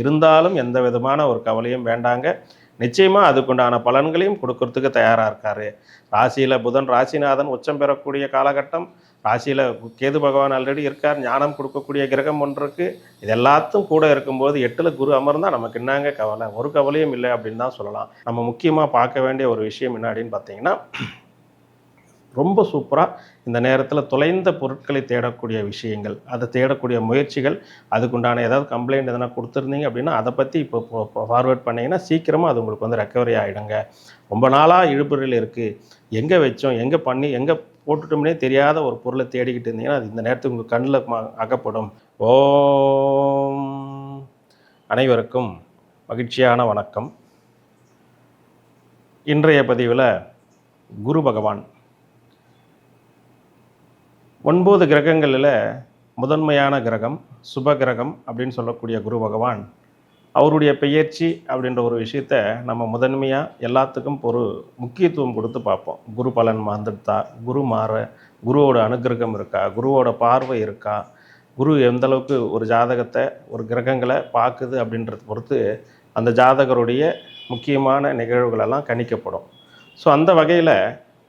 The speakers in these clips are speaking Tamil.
இருந்தாலும் எந்த விதமான ஒரு கவலையும் வேண்டாங்க. நிச்சயமாக அதுக்குண்டான பலன்களையும் கொடுக்கறதுக்கு தயாராக இருக்காரு. ராசியில் புதன் ராசிநாதன் உச்சம் பெறக்கூடிய காலகட்டம். ராசியில் கேது பகவான் ஆல்ரெடி இருக்கார். ஞானம் கொடுக்கக்கூடிய கிரகம் ஒன்று இருக்குது இது எல்லாத்தும் கூட இருக்கும்போது எட்டில் குரு அமர்ந்தால் நமக்கு என்னங்க கவலை? ஒரு கவலையும் இல்லை அப்படின்னு தான் சொல்லலாம். நம்ம முக்கியமாக பார்க்க வேண்டிய ஒரு விஷயம் என்ன அப்படின்னு பார்த்தீங்கன்னா ரொம்ப சூப்பராக இந்த நேரத்தில் தொலைந்த பொருட்களை தேடக்கூடிய விஷயங்கள் அதை தேடக்கூடிய முயற்சிகள் அதுக்குண்டான ஏதாவது கம்ப்ளைண்ட் எதனா கொடுத்துருந்தீங்க அப்படின்னா அதை பற்றி இப்போ ஃபார்வேர்ட் பண்ணிங்கன்னா சீக்கிரமாக அது உங்களுக்கு வந்து ரெக்கவரி ஆகிடுங்க ரொம்ப நாளாக இழுபறியில் இருக்குது எங்கே வச்சோம் எங்கே பண்ணி எங்கே போட்டுட்டோம்னே தெரியாத ஒரு பொருளை தேடிக்கிட்டு இருந்தீங்கன்னா அது இந்த நேரத்துக்கு உங்கள் கண்ணில் அகப்படும். ஓம். அனைவருக்கும் மகிழ்ச்சியான வணக்கம். இன்றைய பதிவில் குரு பகவான் ஒன்பது கிரகங்களில் முதன்மையான கிரகம் சுப கிரகம் அப்படின்னு சொல்லக்கூடிய குரு பகவான். அவருடைய பெயர்ச்சி அப்படின்ற ஒரு விஷயத்த நம்ம முதன்மையாக எல்லாத்துக்கும் ஒரு முக்கியத்துவம் கொடுத்து பார்ப்போம். குரு பலன் வந்துட்டா குரு மாற குருவோட அனுகிரகம் இருக்கா குருவோட பார்வை இருக்கா குரு எந்த அளவுக்கு ஒரு ஜாதகத்தை ஒரு கிரகங்களை பார்க்குது அப்படின்றத பொறுத்து அந்த ஜாதகருடைய முக்கியமான நிகழ்வுகளெல்லாம் கணிக்கப்படும். ஸோ அந்த வகையில்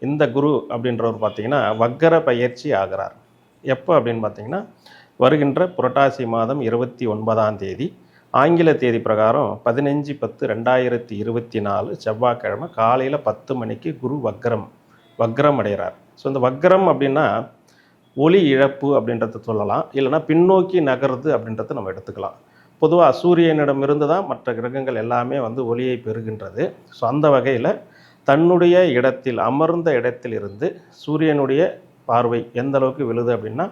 இந்த குரு அப்படின்றவர் பார்த்தீங்கன்னா வக்கர பயிற்சி ஆகிறார். எப்போ அப்படின்னு பார்த்தீங்கன்னா வருகின்ற புரட்டாசி மாதம் இருபத்தி ஒன்பதாம் தேதி ஆங்கில தேதி பிரகாரம் பதினஞ்சு பத்து ரெண்டாயிரத்தி இருபத்தி நாலு செவ்வாய்க்கிழமை காலையில் பத்து மணிக்கு குரு வக்ரம் வக்ரம் அடைகிறார். ஸோ இந்த வக்ரம் அப்படின்னா ஒளி இழப்பு அப்படின்றத சொல்லலாம். இல்லைன்னா பின்னோக்கி நகருது அப்படின்றத நம்ம எடுத்துக்கலாம். பொதுவாக சூரியனிடமிருந்து தான் மற்ற கிரகங்கள் எல்லாமே வந்து ஒளியை பெறுகின்றது. ஸோ அந்த வகையில் தன்னுடைய இடத்தில் அமர்ந்த இடத்தில் இருந்து சூரியனுடைய பார்வை எந்த அளவுக்கு விழுது அப்படின்னா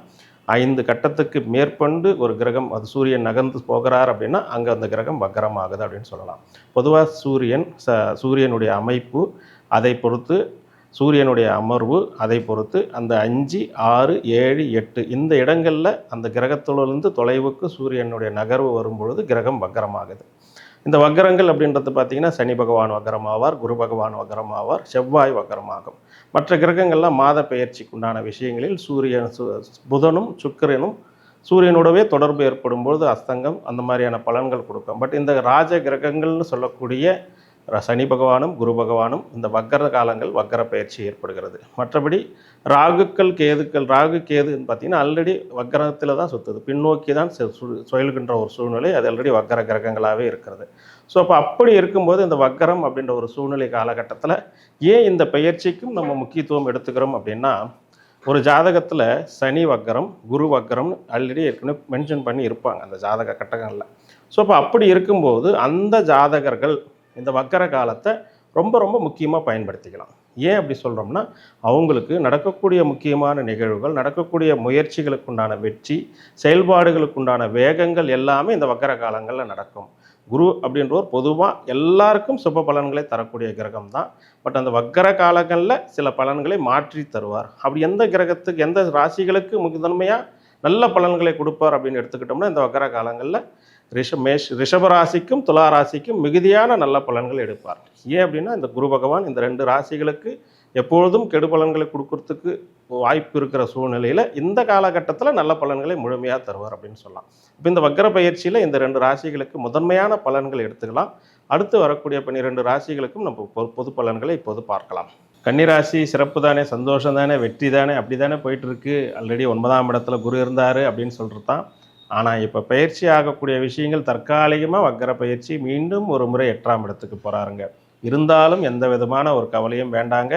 ஐந்து கட்டத்துக்கு மேற்கொண்டு ஒரு கிரகம் அது சூரியன் நகர்ந்து போகிறார் அப்படின்னா அங்கே அந்த கிரகம் வக்கரம் ஆகுது அப்படின்னு சொல்லலாம். பொதுவாக சூரியன் ச சூரியனுடைய அமைப்பு அதை பொறுத்து சூரியனுடைய அமர்வு அதை பொறுத்து அந்த அஞ்சு ஆறு ஏழு எட்டு இந்த இடங்களில் அந்த கிரகத்திலிருந்து தொலைவுக்கு சூரியனுடைய நகர்வு வரும்பொழுது கிரகம் வக்கரமாகுது. இந்த வக்கரங்கள் அப்படின்றது பார்த்தீங்கன்னா சனி பகவான் வக்கரமாவார் குரு பகவான் வக்கரமாவார் செவ்வாய் வக்கரமாகும் மற்ற கிரகங்கள்லாம் மாத பெயர்ச்சிக்கு உண்டான விஷயங்களில் சூரியன் சு- புதனும் சுக்கிரனும் சூரியனோடவே தொடர்பு ஏற்படும் பொழுது அஸ்தங்கம் அந்த மாதிரியான பலன்கள் கொடுக்கும். பட் இந்த ராஜ கிரகங்கள்னு சொல்லக்கூடிய சனி பகவானும் குரு பகவானும் இந்த வக்கர காலங்கள் வக்கர பயிற்சி ஏற்படுகிறது. மற்றபடி ராகுக்கள் கேதுக்கள் ராகு கேதுன்னு பார்த்தீங்கன்னா ஆல்ரெடி வக்கரத்தில் தான் சுற்றுது பின்னோக்கி தான் சு- சுழல்கின்ற ஒரு சூழ்நிலை அது ஆல்ரெடி வக்கர கிரகங்களாகவே இருக்கிறது. ஸோ அப்போ அப்படி இருக்கும்போது இந்த வக்கரம் அப்படின்ற ஒரு சூழ்நிலை காலகட்டத்தில் ஏன் இந்த பயிற்சிக்கும் நம்ம முக்கியத்துவம் எடுத்துக்கிறோம் அப்படின்னா ஒரு ஜாதகத்தில் சனி வக்கரம் குரு வக்கரம் ஆல்ரெடி ஏற்கனவே மென்ஷன் பண்ணி இருப்பாங்க அந்த ஜாதக கட்டங்களில் ஸோ அப்போ அப்படி இருக்கும்போது அந்த ஜாதகர்கள் இந்த வக்கர காலத்தை ரொம்ப ரொம்ப முக்கியமாக பயன்படுத்திக்கலாம். ஏன் அப்படி சொல்கிறோம்னா அவங்களுக்கு நடக்கக்கூடிய முக்கியமான நிகழ்வுகள் நடக்கக்கூடிய முயற்சிகளுக்கு உண்டான வெற்றி செயல்பாடுகளுக்கு உண்டான வேகங்கள் எல்லாமே இந்த வக்கர காலங்களில் நடக்கும். குரு அப்படின்றவர் பொதுவாக எல்லாருக்கும் சுப பலன்களை தரக்கூடிய கிரகம் தான். பட் அந்த வக்கர காலங்களில் சில பலன்களை மாற்றி தருவார். அப்படி எந்த கிரகத்துக்கு எந்த ராசிகளுக்கு முதன்மையாக நல்ல பலன்களை கொடுப்பார் அப்படின்னு எடுத்துக்கிட்டோம்னா இந்த வக்கர காலங்களில் ரிஷ மேஷ் ராசிக்கும் துலா ராசிக்கும் மிகுதியான நல்ல பலன்கள் எடுப்பார். ஏன் அப்படின்னா இந்த குரு பகவான் இந்த ரெண்டு ராசிகளுக்கு எப்பொழுதும் கெடு பலன்களை கொடுக்கறதுக்கு வாய்ப்பு இருக்கிற சூழ்நிலையில் இந்த காலகட்டத்தில் நல்ல பலன்களை முழுமையாக தருவார் அப்படின்னு சொல்லலாம். இப்போ இந்த வக்கர பயிற்சியில் இந்த ரெண்டு ராசிகளுக்கு முதன்மையான பலன்கள் எடுத்துக்கலாம். அடுத்து வரக்கூடிய பன்னிரெண்டு ராசிகளுக்கும் நம்ம பொ- பொது பலன்களை இப்போது பார்க்கலாம். கன்னிராசி சிறப்பு தானே சந்தோஷம் தானே வெற்றி தானே அப்படி தானே போயிட்டுருக்கு ஆல்ரெடி ஒன்பதாம் இடத்துல குரு இருந்தார் அப்படின்னு சொல்கிறது தான் ஆனால் இப்போ பயிற்சி ஆகக்கூடிய விஷயங்கள் தற்காலிகமாக வக்கர பயிற்சி மீண்டும் ஒரு முறை எட்டாம் இடத்துக்கு போகிறாருங்க இருந்தாலும் எந்த விதமான ஒரு கவலையும் வேண்டாங்க.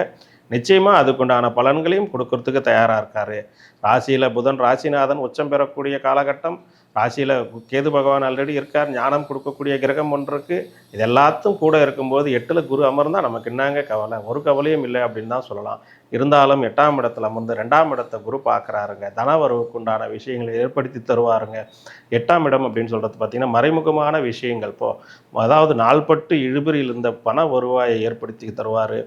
நிச்சயமாக அதுக்குண்டான பலன்களையும் கொடுக்கறதுக்கு தயாராக இருக்காரு. ராசியில் புதன் ராசிநாதன் உச்சம் பெறக்கூடிய காலகட்டம். ராசியில் கேது பகவான் ஆல்ரெடி இருக்கார் ஞானம் கொடுக்கக்கூடிய கிரகம் ஒன்று இருக்குது இது எல்லாத்தும் கூட இருக்கும்போது எட்டில் குரு அமர்ந்தால் நமக்கு என்னங்க கவலை? ஒரு கவலையும் இல்லை அப்படின்னு தான் சொல்லலாம். இருந்தாலும் எட்டாம் இடத்துல அமர்ந்து ரெண்டாம் இடத்தை குரு பார்க்குறாருங்க. தனவரவுக்கு உண்டான விஷயங்களை ஏற்படுத்தி தருவாருங்க. எட்டாம் இடம் அப்படின்னு சொல்கிறது பார்த்தீங்கன்னா மறைமுகமான விஷயங்கள். இப்போ அதாவது நாள்பட்டு இழுபறியில் இருந்த பண வருவாயை ஏற்படுத்தி தருவார்.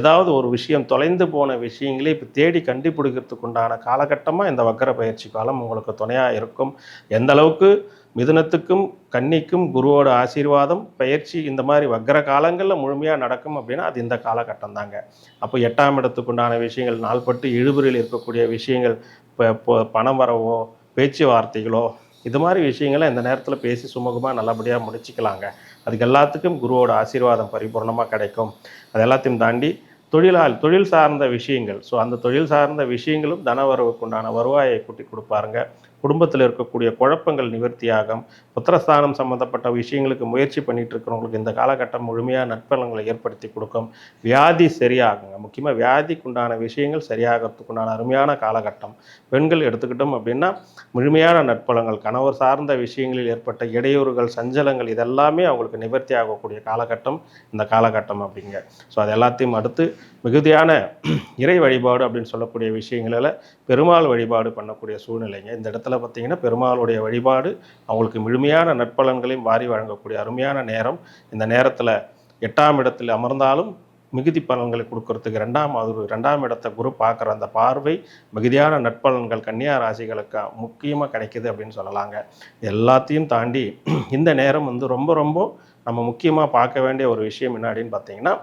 ஏதாவது ஒரு விஷயம் தொலைந்து போன விஷயங்களே இப்போ தேடி கண்டுபிடிக்கிறதுக்கு உண்டான காலகட்டமாக இந்த வக்கர பயிற்சி காலம் உங்களுக்கு துணையாக இருக்கும். எந்த அளவுக்கு மிதுனத்துக்கும் கன்னிக்கும் குருவோட ஆசீர்வாதம் பயிற்சி இந்த மாதிரி வக்கர காலங்களில் முழுமையாக நடக்கும் அப்படின்னா அது இந்த காலகட்டம் தாங்க. அப்போ எட்டாம் இடத்துக்குண்டான விஷயங்கள் நாள்பட்டு இழுபறியில் இருக்கக்கூடிய விஷயங்கள் இப்போ பணம் வரவோ பேச்சுவார்த்தைகளோ இது மாதிரி விஷயங்களை இந்த நேரத்தில் பேசி சுமூகமாக நல்லபடியாக முடிச்சுக்கலாங்க. அதுக்கு எல்லாத்துக்கும் குருவோட ஆசீர்வாதம் பரிபூர்ணமாக கிடைக்கும். அது எல்லாத்தையும் தாண்டி தொழிலால் தொழில் சார்ந்த விஷயங்கள். ஸோ அந்த தொழில் சார்ந்த விஷயங்களும் தனவரவுக்குண்டான வருவாயை கூட்டி கொடுப்பாருங்க. குடும்பத்தில் இருக்கக்கூடிய குழப்பங்கள் நிவர்த்தியாகும். புத்திரஸ்தானம் சம்மந்தப்பட்ட விஷயங்களுக்கு முயற்சி பண்ணிட்டு இருக்கிறவங்களுக்கு இந்த காலகட்டம் முழுமையாக நற்பலங்களை ஏற்படுத்தி கொடுக்கும். வியாதி சரியாகுங்க. முக்கியமாக வியாதிக்குண்டான விஷயங்கள் சரியாகிறதுக்குண்டான அருமையான காலகட்டம். பெண்கள் எடுத்துக்கிட்டோம் அப்படின்னா முழுமையான நற்பலங்கள் கணவர் சார்ந்த விஷயங்களில் ஏற்பட்ட இடையூறுகள் சஞ்சலங்கள் இதெல்லாமே அவங்களுக்கு நிவர்த்தி ஆகக்கூடிய காலகட்டம் இந்த காலகட்டம் அப்படிங்க. ஸோ அது எல்லாத்தையும் அடுத்து மிகுதியான இறை வழிபாடு அப்படின்னு சொல்லக்கூடிய விஷயங்களில் பெருமாள் வழிபாடு பண்ணக்கூடிய சூழ்நிலைங்க. இந்த இடத்துல பார்த்தீங்கன்னா பெருமாளுடைய வழிபாடு அவங்களுக்கு முழுமையான நற்பலன்களையும் வாரி வழங்கக்கூடிய அருமையான நேரம். இந்த நேரத்தில் எட்டாம் இடத்தில் அமர்ந்தாலும் மிகுதி பலன்களை கொடுக்கறதுக்கு ரெண்டாம் அது ரெண்டாம் இடத்தை குரு பார்க்குற அந்த பார்வை மிகுதியான நட்பலன்கள் கன்னியா ராசிகளுக்கு முக்கியமாக கிடைக்குது அப்படின்னு சொல்லலாங்க. எல்லாத்தையும் தாண்டி இந்த நேரம் வந்து ரொம்ப ரொம்ப நம்ம முக்கியமாக பார்க்க வேண்டிய ஒரு விஷயம் என்ன அப்படின்னு பார்த்தீங்கன்னா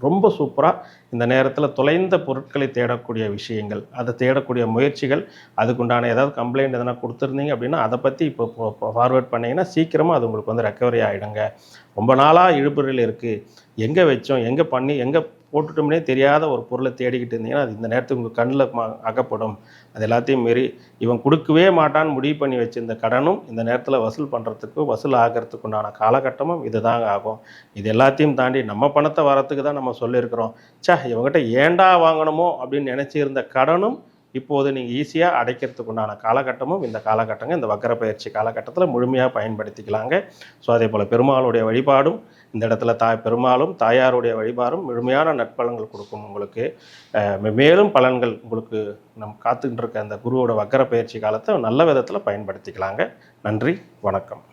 ரொம்ப சூப்பராக இந்த நேரத்தில் தொலைந்த பொருட்களை தேடக்கூடிய விஷயங்கள் அதை தேடக்கூடிய முயற்சிகள் அதுக்குண்டான ஏதாவது கம்ப்ளைண்ட் எதனா கொடுத்துருந்தீங்க அப்படின்னா அதை பற்றி இப்போ ஃபார்வேர்ட் பண்ணிங்கன்னா சீக்கிரமாக அது உங்களுக்கு வந்து ரெக்கவரி ஆகிடுங்க ரொம்ப நாளாக இழுபறியில் இருக்குது எங்கே வச்சோம் எங்கே பண்ணி எங்கே போட்டுட்டோம்னே தெரியாத ஒரு பொருளை தேடிக்கிட்டு இருந்தீங்கன்னா அது இந்த நேரத்துக்கு உங்கள் கண்ணில் அகப்படும். அது எல்லாத்தையும் மீறி இவன் கொடுக்கவே மாட்டான்னு முடிவு பண்ணி வச்சிருந்த கடனும் இந்த நேரத்தில் வசூல் பண்ணுறதுக்கு வசூல் ஆகிறதுக்கு உண்டான காலகட்டமும் இதுதாங்க ஆகும். இது எல்லாத்தையும் தாண்டி நம்ம பணத்தை வரத்துக்கு தான் நம்ம சொல்லியிருக்கிறோம். ச்சே இவங்ககிட்ட ஏண்டா வாங்கணுமோ அப்படின்னு நினச்சிருந்த கடனும் இப்போது நீங்கள் ஈஸியாக அடைக்கிறதுக்கு உண்டான காலகட்டமும் இந்த காலகட்டங்க இந்த வக்கர பயிற்சி காலகட்டத்தில் முழுமையாக பயன்படுத்திக்கலாங்க. ஸோ அதே போல் பெருமாளுடைய வழிபாடும் இந்த இடத்துல தாய் பெருமாளும் தாயாருடைய வழிபாடும் முழுமையான நற்பலன்கள் கொடுக்கும் உங்களுக்கு. மேலும் பலன்கள் உங்களுக்கு நம் காத்துக்கிட்டு இருக்க அந்த குருவோட வக்கர பயிற்சி காலத்தை நல்ல விதத்தில் பயன்படுத்திக்கலாங்க. நன்றி வணக்கம்.